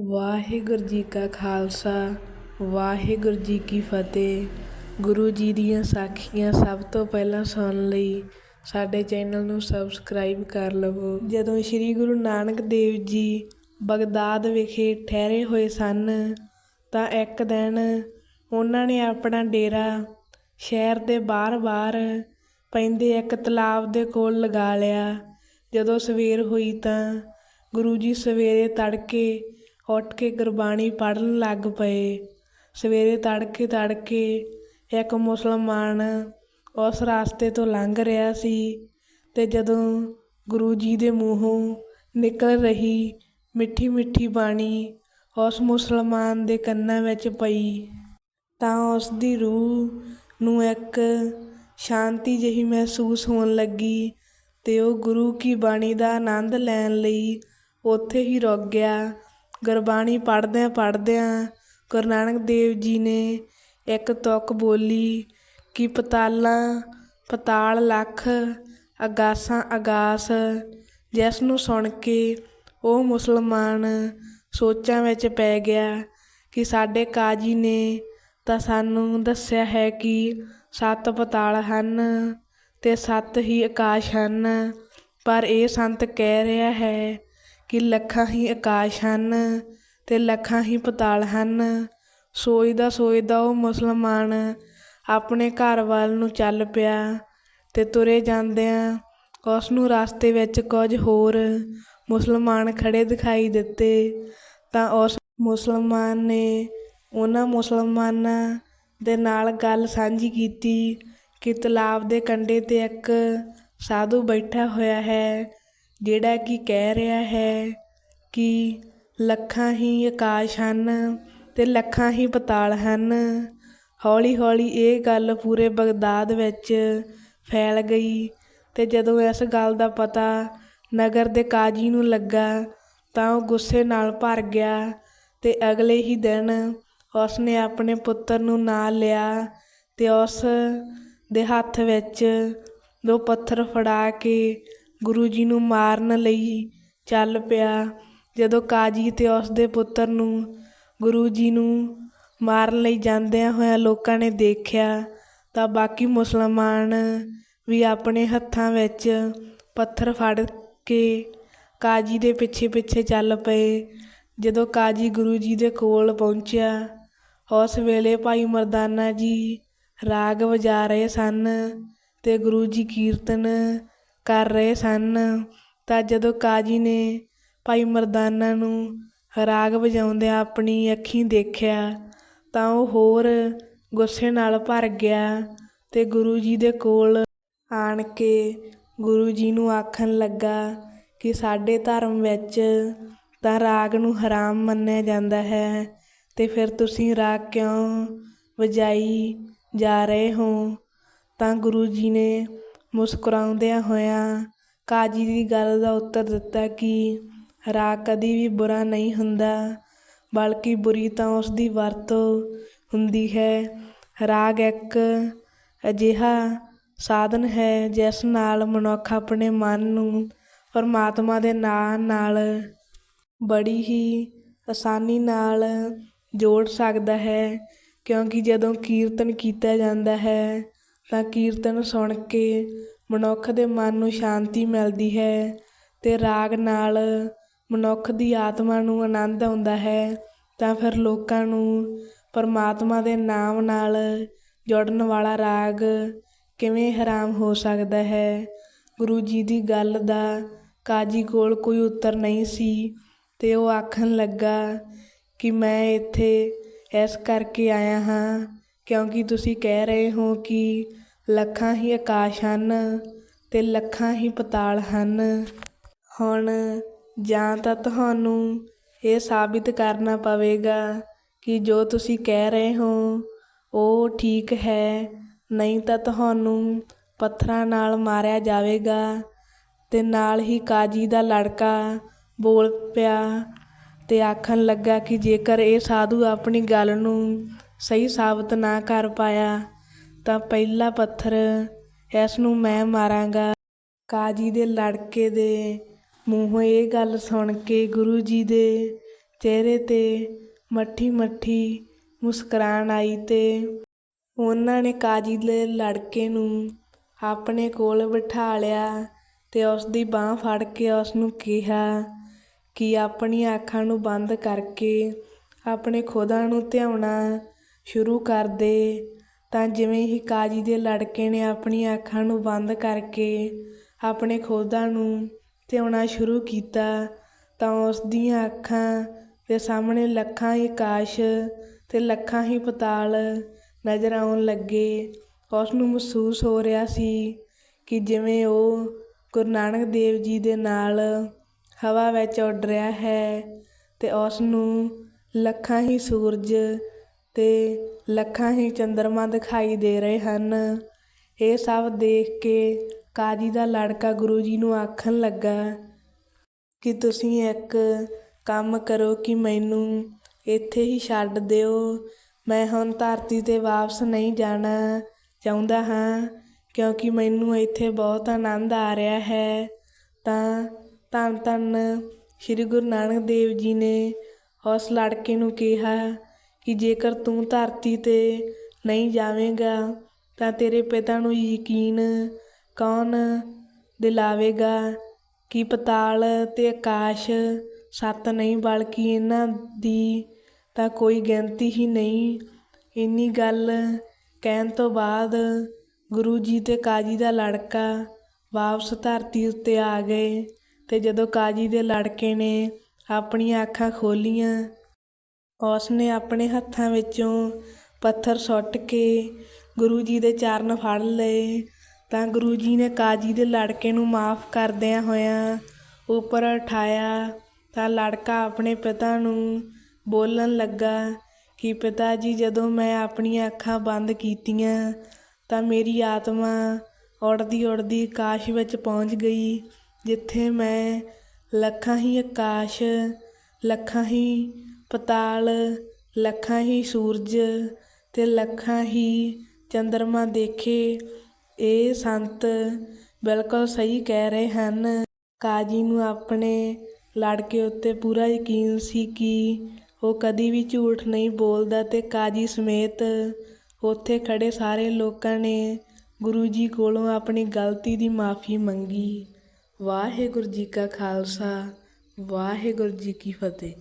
ਵਾਹਿਗੁਰੂ ਜੀ ਕਾ ਖਾਲਸਾ, ਵਾਹਿਗੁਰੂ ਜੀ ਕੀ ਫਤਿਹ। ਗੁਰੂ ਜੀ ਦੀਆਂ ਸਾਖੀਆਂ ਸਭ ਤੋਂ ਪਹਿਲਾਂ ਸੁਣਨ ਲਈ ਸਾਡੇ ਚੈਨਲ ਨੂੰ ਸਬਸਕ੍ਰਾਈਬ ਕਰ ਲਵੋ। ਜਦੋਂ ਸ੍ਰੀ ਗੁਰੂ ਨਾਨਕ ਦੇਵ ਜੀ ਬਗਦਾਦ ਵਿਖੇ ਠਹਿਰੇ ਹੋਏ ਸਨ, ਤਾਂ ਇੱਕ ਦਿਨ ਉਹਨਾਂ ਨੇ ਆਪਣਾ ਡੇਰਾ ਸ਼ਹਿਰ ਦੇ ਬਾਹਰ-ਬਾਹਰ ਪੈਂਦੇ ਇੱਕ ਤਲਾਬ ਦੇ ਕੋਲ ਲਗਾ ਲਿਆ। ਜਦੋਂ ਸਵੇਰ ਹੋਈ ਤਾਂ ਗੁਰੂ ਜੀ ਸਵੇਰੇ ਤੜਕੇ ਉੱਠ ਕੇ ਗੁਰਬਾਣੀ ਪੜ੍ਹਨ ਲੱਗ ਪਏ। ਸਵੇਰੇ ਤੜਕੇ ਤੜਕੇ ਇੱਕ ਮੁਸਲਮਾਨ ਉਸ ਰਸਤੇ ਤੋਂ ਲੰਘ ਰਿਹਾ ਸੀ ਅਤੇ ਜਦੋਂ ਗੁਰੂ ਜੀ ਦੇ ਮੂੰਹੋਂ ਨਿਕਲ ਰਹੀ ਮਿੱਠੀ ਮਿੱਠੀ ਬਾਣੀ ਉਸ ਮੁਸਲਮਾਨ ਦੇ ਕੰਨਾਂ ਵਿੱਚ ਪਈ, ਤਾਂ ਉਸ ਦੀ ਰੂਹ ਨੂੰ ਇੱਕ ਸ਼ਾਂਤੀ ਜਿਹੀ ਮਹਿਸੂਸ ਹੋਣ ਲੱਗੀ ਤੇ ਉਹ ਗੁਰੂ ਕੀ ਬਾਣੀ ਦਾ ਆਨੰਦ ਲੈਣ ਲਈ ਉੱਥੇ ਹੀ ਰੁਕ ਗਿਆ ਗੁਰਬਾਣੀ ਪੜ੍ਹਦਿਆਂ ਪੜ੍ਹਦਿਆਂ ਗੁਰੂ ਨਾਨਕ ਦੇਵ ਜੀ ਨੇ ਇੱਕ ਤੁਕ ਬੋਲੀ ਕਿ ਪਤਾਲਾਂ, ਪਤਾਲ ਲੱਖ, ਅਗਾਸਾਂ ਅਗਾਸ, ਜਿਸ ਨੂੰ ਸੁਣ ਕੇ ਉਹ ਮੁਸਲਮਾਨ ਸੋਚਾਂ ਵਿੱਚ ਪੈ ਗਿਆ ਕਿ ਸਾਡੇ ਕਾਜੀ ਨੇ ਤਾਂ ਸਾਨੂੰ ਦੱਸਿਆ ਹੈ ਕਿ ਸੱਤ ਪਤਾਲ ਹਨ ਤੇ ਸੱਤ ਹੀ ਆਕਾਸ਼ ਹਨ, ਪਰ ਇਹ ਸੰਤ ਕਹਿ ਰਿਹਾ ਹੈ ਕਿ ਲੱਖਾਂ ਹੀ ਆਕਾਸ਼ ਹਨ ਅਤੇ ਲੱਖਾਂ ਹੀ ਪਤਾਲ ਹਨ। ਸੋਚਦਾ ਸੋਚਦਾ ਉਹ ਮੁਸਲਮਾਨ ਆਪਣੇ ਘਰ ਵੱਲ ਨੂੰ ਚੱਲ ਪਿਆ ਅਤੇ ਤੁਰੇ ਜਾਂਦਿਆਂ ਉਸ ਨੂੰ ਰਸਤੇ ਵਿੱਚ ਕੁਝ ਹੋਰ ਮੁਸਲਮਾਨ ਖੜ੍ਹੇ ਦਿਖਾਈ ਦਿੱਤੇ। ਤਾਂ ਉਸ ਮੁਸਲਮਾਨ ਨੇ ਉਹਨਾਂ ਮੁਸਲਮਾਨਾਂ ਦੇ ਨਾਲ ਗੱਲ ਸਾਂਝੀ ਕੀਤੀ ਕਿ ਤਲਾਬ ਦੇ ਕੰਢੇ ਤੇ ਇੱਕ ਸਾਧੂ ਬੈਠਾ ਹੋਇਆ ਹੈ। ਜਿਹੜਾ ਕਿ ਕਹਿ ਰਿਹਾ ਹੈ ਕਿ ਲੱਖਾਂ ਹੀ ਆਕਾਸ਼ ਹਨ ਅਤੇ ਲੱਖਾਂ ਹੀ ਪਤਾਲ ਹਨ। ਹੌਲੀ ਹੌਲੀ ਇਹ ਗੱਲ ਪੂਰੇ ਬਗਦਾਦ ਵਿੱਚ ਫੈਲ ਗਈ ਅਤੇ ਜਦੋਂ ਇਸ ਗੱਲ ਦਾ ਪਤਾ ਨਗਰ ਦੇ ਕਾਜੀ ਨੂੰ ਲੱਗਾ ਤਾਂ ਉਹ ਗੁੱਸੇ ਨਾਲ ਭਰ ਗਿਆ ਅਤੇ ਅਗਲੇ ਹੀ ਦਿਨ ਉਸ ਨੇ ਆਪਣੇ ਪੁੱਤਰ ਨੂੰ ਨਾਲ ਲਿਆ ਅਤੇ ਉਸ ਦੇ ਹੱਥ ਵਿੱਚ ਦੋ ਪੱਥਰ ਫੜਾ ਕੇ ਗੁਰੂ ਜੀ ਨੂੰ ਮਾਰਨ ਲਈ ਚੱਲ ਪਿਆ। ਜਦੋਂ ਕਾਜੀ ਅਤੇ ਉਸ ਦੇ ਪੁੱਤਰ ਨੂੰ ਗੁਰੂ ਜੀ ਨੂੰ ਮਾਰਨ ਲਈ ਜਾਂਦਿਆਂ ਹੋਇਆਂ ਲੋਕਾਂ ਨੇ ਦੇਖਿਆ, ਤਾਂ ਬਾਕੀ ਮੁਸਲਮਾਨ ਵੀ ਆਪਣੇ ਹੱਥਾਂ ਵਿੱਚ ਪੱਥਰ ਫੜ ਕੇ ਕਾਜੀ ਦੇ ਪਿੱਛੇ ਪਿੱਛੇ ਚੱਲ ਪਏ। ਜਦੋਂ ਕਾਜੀ ਗੁਰੂ ਜੀ ਦੇ ਕੋਲ ਪਹੁੰਚਿਆ, ਉਸ ਵੇਲੇ ਭਾਈ ਮਰਦਾਨਾ ਜੀ ਰਾਗ ਵਜਾ ਰਹੇ ਸਨ ਤੇ ਗੁਰੂ ਜੀ ਕੀਰਤਨ ਕਰ ਰਹੇ ਸਨ, ਤਾਂ ਜਦੋਂ ਕਾਜੀ ਨੇ ਭਾਈ ਮਰਦਾਨਾ ਨੂੰ ਰਾਗ ਵਜਾਉਂਦਿਆਂ ਆਪਣੀ ਅੱਖੀਂ ਦੇਖਿਆ, ਤਾਂ ਉਹ ਹੋਰ ਗੁੱਸੇ ਨਾਲ ਭਰ ਗਿਆ ਅਤੇ ਗੁਰੂ ਜੀ ਦੇ ਕੋਲ ਆਣ ਕੇ ਗੁਰੂ ਜੀ ਨੂੰ ਆਖਣ ਲੱਗਾ ਕਿ ਸਾਡੇ ਧਰਮ ਵਿੱਚ ਤਾਂ ਰਾਗ ਨੂੰ ਹਰਾਮ ਮੰਨਿਆ ਜਾਂਦਾ ਹੈ ਤੇ ਫਿਰ ਤੁਸੀਂ ਰਾਗ ਕਿਉਂ ਵਜਾਈ ਜਾ ਰਹੇ ਹੋ? ਤਾਂ ਗੁਰੂ ਜੀ ਨੇ ਮੁਸਕਰਾਉਂਦਿਆਂ ਹੋਇਆਂ ਕਾਜੀ ਦੀ ਗੱਲ ਦਾ ਉੱਤਰ ਦਿੱਤਾ ਕਿ ਰਾਗ ਕਦੀ ਵੀ ਬੁਰਾ ਨਹੀਂ ਹੁੰਦਾ, ਬਲਕਿ ਬੁਰੀ ਤਾਂ ਉਸ ਦੀ ਵਰਤੋਂ ਹੁੰਦੀ ਹੈ। ਰਾਗ ਇੱਕ ਅਜਿਹਾ ਸਾਧਨ ਹੈ ਜਿਸ ਨਾਲ ਮਨੁੱਖ ਆਪਣੇ ਮਨ ਨੂੰ ਪਰਮਾਤਮਾ ਦੇ ਨਾਂ ਨਾਲ ਬੜੀ ਹੀ ਆਸਾਨੀ ਨਾਲ ਜੋੜ ਸਕਦਾ ਹੈ, ਕਿਉਂਕਿ ਜਦੋਂ ਕੀਰਤਨ ਕੀਤਾ ਜਾਂਦਾ ਹੈ ਤਾਂ ਕੀਰਤਨ ਸੁਣ ਕੇ ਮਨੁੱਖ ਦੇ ਮਨ ਨੂੰ ਸ਼ਾਂਤੀ ਮਿਲਦੀ ਹੈ ਅਤੇ ਰਾਗ ਨਾਲ ਮਨੁੱਖ ਦੀ ਆਤਮਾ ਨੂੰ ਆਨੰਦ ਆਉਂਦਾ ਹੈ, ਤਾਂ ਫਿਰ ਲੋਕਾਂ ਨੂੰ ਪਰਮਾਤਮਾ ਦੇ ਨਾਮ ਨਾਲ ਜੁੜਨ ਵਾਲਾ ਰਾਗ ਕਿਵੇਂ ਹਰਾਮ ਹੋ ਸਕਦਾ ਹੈ? ਗੁਰੂ ਜੀ ਦੀ ਗੱਲ ਦਾ ਕਾਜੀ ਕੋਲ ਕੋਈ ਉੱਤਰ ਨਹੀਂ ਸੀ ਤੇ ਉਹ ਆਖਣ ਲੱਗਾ ਕਿ ਮੈਂ ਇੱਥੇ ਇਸ ਕਰਕੇ ਆਇਆ ਹਾਂ ਕਿਉਂਕਿ ਤੁਸੀਂ ਕਹਿ ਰਹੇ ਹੋ ਕਿ ਲੱਖਾਂ ਹੀ ਆਕਾਸ਼ ਹਨ ਅਤੇ ਲੱਖਾਂ ਹੀ ਪਤਾਲ ਹਨ। ਹੁਣ ਜਾਂ ਤਾਂ ਤੁਹਾਨੂੰ ਇਹ ਸਾਬਿਤ ਕਰਨਾ ਪਵੇਗਾ ਕਿ ਜੋ ਤੁਸੀਂ ਕਹਿ ਰਹੇ ਹੋ, ਉਹ ਠੀਕ ਹੈ। ਨਹੀਂ ਤਾਂ ਤੁਹਾਨੂੰ ਪੱਥਰਾਂ ਨਾਲ ਮਾਰਿਆ ਜਾਵੇਗਾ ਅਤੇ ਨਾਲ ਹੀ ਕਾਜੀ ਦਾ ਲੜਕਾ ਬੋਲ ਪਿਆ ਤੇ ਆਖਣ ਲੱਗਾ ਕਿ ਜੇਕਰ ਇਹ ਸਾਧੂ ਆਪਣੀ ਗੱਲ ਨੂੰ ਸਹੀ ਸਾਬਤ ਨਾ ਕਰ ਪਾਇਆ ਤਾਂ ਪਹਿਲਾ ਪੱਥਰ ਇਸ ਨੂੰ ਮੈਂ ਮਾਰਾਂਗਾ। ਕਾਜੀ ਦੇ ਲੜਕੇ ਦੇ ਮੂੰਹੋਂ ਇਹ ਗੱਲ ਸੁਣ ਕੇ ਗੁਰੂ ਜੀ ਦੇ ਚਿਹਰੇ 'ਤੇ ਮੱਠੀ ਮੱਠੀ ਮੁਸਕਰਾਣ ਆਈ ਤੇ ਉਹਨਾਂ ਨੇ ਕਾਜੀ ਦੇ ਲੜਕੇ ਨੂੰ ਆਪਣੇ ਕੋਲ ਬਿਠਾ ਲਿਆ ਤੇ ਉਸ ਦੀ ਬਾਹ ਫੜ ਕੇ ਉਸ ਨੂੰ ਕਿਹਾ ਕਿ ਆਪਣੀਆਂ ਅੱਖਾਂ ਨੂੰ ਬੰਦ ਕਰਕੇ ਆਪਣੇ ਖੁਦਾ ਨੂੰ ਧਿਆਉਣਾ ਸ਼ੁਰੂ ਕਰ ਦੇ। ਤਾਂ ਜਿਵੇਂ ਹੀ ਕਾਜੀ ਦੇ ਲੜਕੇ ਨੇ ਆਪਣੀਆਂ ਅੱਖਾਂ ਨੂੰ ਬੰਦ ਕਰਕੇ ਆਪਣੇ ਖੋਦਾਂ ਨੂੰ ਧਿਆਉਣਾ ਸ਼ੁਰੂ ਕੀਤਾ, ਤਾਂ ਉਸ ਦੀਆਂ ਅੱਖਾਂ ਦੇ ਸਾਹਮਣੇ ਲੱਖਾਂ ਹੀ ਕਾਸ਼ ਤੇ ਲੱਖਾਂ ਹੀ ਪਤਾਲ ਨਜ਼ਰ ਆਉਣ ਲੱਗੇ। ਉਸ ਨੂੰ ਮਹਿਸੂਸ ਹੋ ਰਿਹਾ ਸੀ ਕਿ ਜਿਵੇਂ ਉਹ ਗੁਰੂ ਨਾਨਕ ਦੇਵ ਜੀ ਦੇ ਨਾਲ ਹਵਾ ਵਿੱਚ ਉੱਡ ਰਿਹਾ ਹੈ ਤੇ ਉਸ ਨੂੰ ਲੱਖਾਂ ਹੀ ਸੂਰਜ ਤੇ ਲੱਖਾਂ ਹੀ ਚੰਦਰਮਾ ਦਿਖਾਈ ਦੇ ਰਹੇ ਹਨ। ਇਹ ਸਭ ਦੇਖ ਕੇ ਕਾਜੀ ਦਾ ਲੜਕਾ ਗੁਰੂ ਜੀ ਨੂੰ ਆਖਣ ਲੱਗਾ, ਕਿ ਤੁਸੀਂ ਇੱਕ ਕੰਮ ਕਰੋ ਕਿ ਮੈਨੂੰ ਇੱਥੇ ਹੀ ਛੱਡ ਦਿਓ? ਮੈਂ ਹੁਣ ਧਰਤੀ 'ਤੇ ਵਾਪਸ ਨਹੀਂ ਜਾਣਾ ਚਾਹੁੰਦਾ ਹਾਂ, ਕਿਉਂਕਿ ਮੈਨੂੰ ਇੱਥੇ ਬਹੁਤ ਆਨੰਦ ਆ ਰਿਹਾ ਹੈ। ਤਾਂ ਧੰਨ ਧੰਨ ਸ੍ਰੀ ਗੁਰੂ ਨਾਨਕ ਦੇਵ ਜੀ ਨੇ ਉਸ ਲੜਕੇ ਨੂੰ ਕਿਹਾ ਕਿ ਜੇਕਰ ਤੂੰ ਧਰਤੀ 'ਤੇ ਨਹੀਂ ਜਾਵੇਂਗਾ, ਤਾਂ ਤੇਰੇ ਪਿਤਾ ਨੂੰ ਯਕੀਨ ਕੌਣ ਦਿਲਾਵੇਗਾ ਕਿ ਪਤਾਲ ਤੇ ਆਕਾਸ਼ ਸੱਤ ਨਹੀਂ ਬਲਕਿ ਇਹਨਾਂ ਦੀ ਤਾਂ ਕੋਈ ਗਿਣਤੀ ਹੀ ਨਹੀਂ। ਇੰਨੀ ਗੱਲ ਕਹਿਣ ਤੋਂ ਬਾਅਦ ਗੁਰੂ ਜੀ ਤੇ ਕਾਜੀ ਦਾ ਲੜਕਾ ਵਾਪਸ ਧਰਤੀ ਉੱਤੇ ਆ ਗਏ ਤੇ ਜਦੋਂ ਕਾਜੀ ਦੇ ਲੜਕੇ ਨੇ ਆਪਣੀਆਂ ਅੱਖਾਂ ਖੋਲੀਆਂ ਉਸ ਨੇ ਆਪਣੇ ਹੱਥਾਂ ਵਿੱਚੋਂ ਪੱਥਰ ਸੁੱਟ ਕੇ ਗੁਰੂ ਜੀ ਦੇ ਚਰਨ ਫੜ ਲਏ। ਤਾਂ ਗੁਰੂ ਜੀ ਨੇ ਕਾਜੀ ਦੇ ਲੜਕੇ ਨੂੰ ਮਾਫ ਕਰਦਿਆਂ ਹੋਇਆਂ ਉੱਪਰ ਉਠਾਇਆ। ਤਾਂ ਲੜਕਾ ਆਪਣੇ ਪਿਤਾ ਨੂੰ ਬੋਲਣ ਲੱਗਾ ਕਿ, ਪਿਤਾ ਜੀ, ਜਦੋਂ ਮੈਂ ਆਪਣੀਆਂ ਅੱਖਾਂ ਬੰਦ ਕੀਤੀਆਂ, ਤਾਂ ਮੇਰੀ ਆਤਮਾ ਉੜਦੀ ਉੜਦੀ ਆਕਾਸ਼ ਵਿੱਚ ਪਹੁੰਚ ਗਈ, ਜਿੱਥੇ ਮੈਂ ਲੱਖਾਂ ਹੀ ਆਕਾਸ਼, ਲੱਖਾਂ ਹੀ ਪਤਾਲ, ਲੱਖਾਂ ਹੀ ਸੂਰਜ ਅਤੇ ਲੱਖਾਂ ਹੀ ਚੰਦਰਮਾ ਦੇਖੇ। ਇਹ ਸੰਤ ਬਿਲਕੁਲ ਸਹੀ ਕਹਿ ਰਹੇ ਹਨ। ਕਾਜੀ ਨੂੰ ਆਪਣੇ ਲੜਕੇ ਉੱਤੇ ਪੂਰਾ ਯਕੀਨ ਸੀ ਕਿ ਉਹ ਕਦੀ ਵੀ ਝੂਠ ਨਹੀਂ ਬੋਲਦਾ ਤੇ ਕਾਜੀ ਸਮੇਤ ਉੱਥੇ ਖੜੇ ਸਾਰੇ ਲੋਕਾਂ ਨੇ ਗੁਰੂ ਜੀ ਕੋਲੋਂ ਆਪਣੀ ਗਲਤੀ ਦੀ ਮਾਫੀ ਮੰਗੀ। ਵਾਹਿਗੁਰੂ ਜੀ ਕਾ ਖਾਲਸਾ, ਵਾਹਿਗੁਰੂ ਜੀ ਕੀ ਫਤਿਹ।